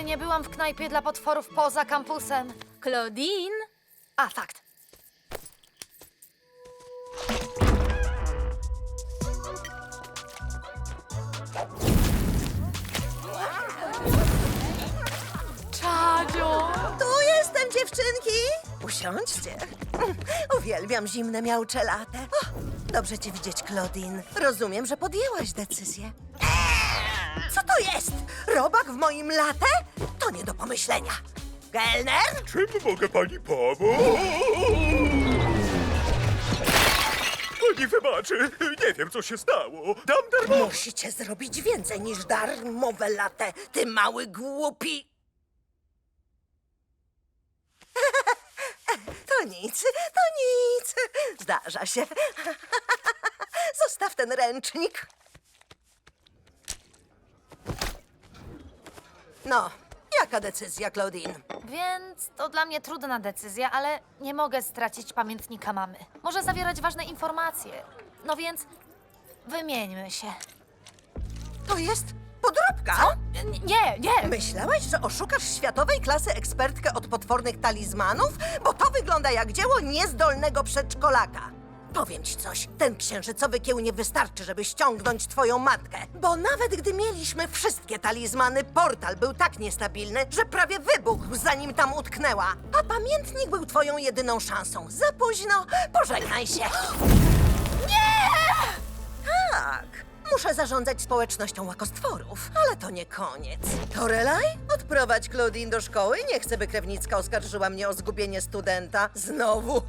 Nigdy nie byłam w knajpie dla potworów poza kampusem. Claudine? A, fakt. Czadzio! Tu jestem, dziewczynki! Usiądźcie. Uwielbiam zimne miauczelate. O, dobrze cię widzieć, Claudine. Rozumiem, że podjęłaś decyzję. Co to jest? Robak w moim latte? To nie do pomyślenia. Gelner? Czym mogę pani pomóc? Pani wybaczy, nie wiem co się stało. Dam darmo. Musicie zrobić więcej niż darmowe latte, ty mały głupi. To nic, to nic. Zdarza się. Zostaw ten ręcznik. No, jaka decyzja, Claudine? Więc to dla mnie trudna decyzja, ale nie mogę stracić pamiętnika mamy. Może zawierać ważne informacje. No więc wymieńmy się. To jest podróbka? N- Nie, nie! Myślałaś, że oszukasz światowej klasy ekspertkę od potwornych talizmanów? Bo to wygląda jak dzieło niezdolnego przedszkolaka. Powiem ci coś, ten księżycowy kieł nie wystarczy, żeby ściągnąć twoją matkę. Bo nawet gdy mieliśmy wszystkie talizmany, portal był tak niestabilny, że prawie wybuchł, zanim tam utknęła. A pamiętnik był twoją jedyną szansą. Za późno, pożegnaj się. Tak. Muszę zarządzać społecznością łakostworów, ale to nie koniec. Torelaj, odprowadź Claudine do szkoły. Nie chcę, by krewnicka oskarżyła mnie o zgubienie studenta. Znowu.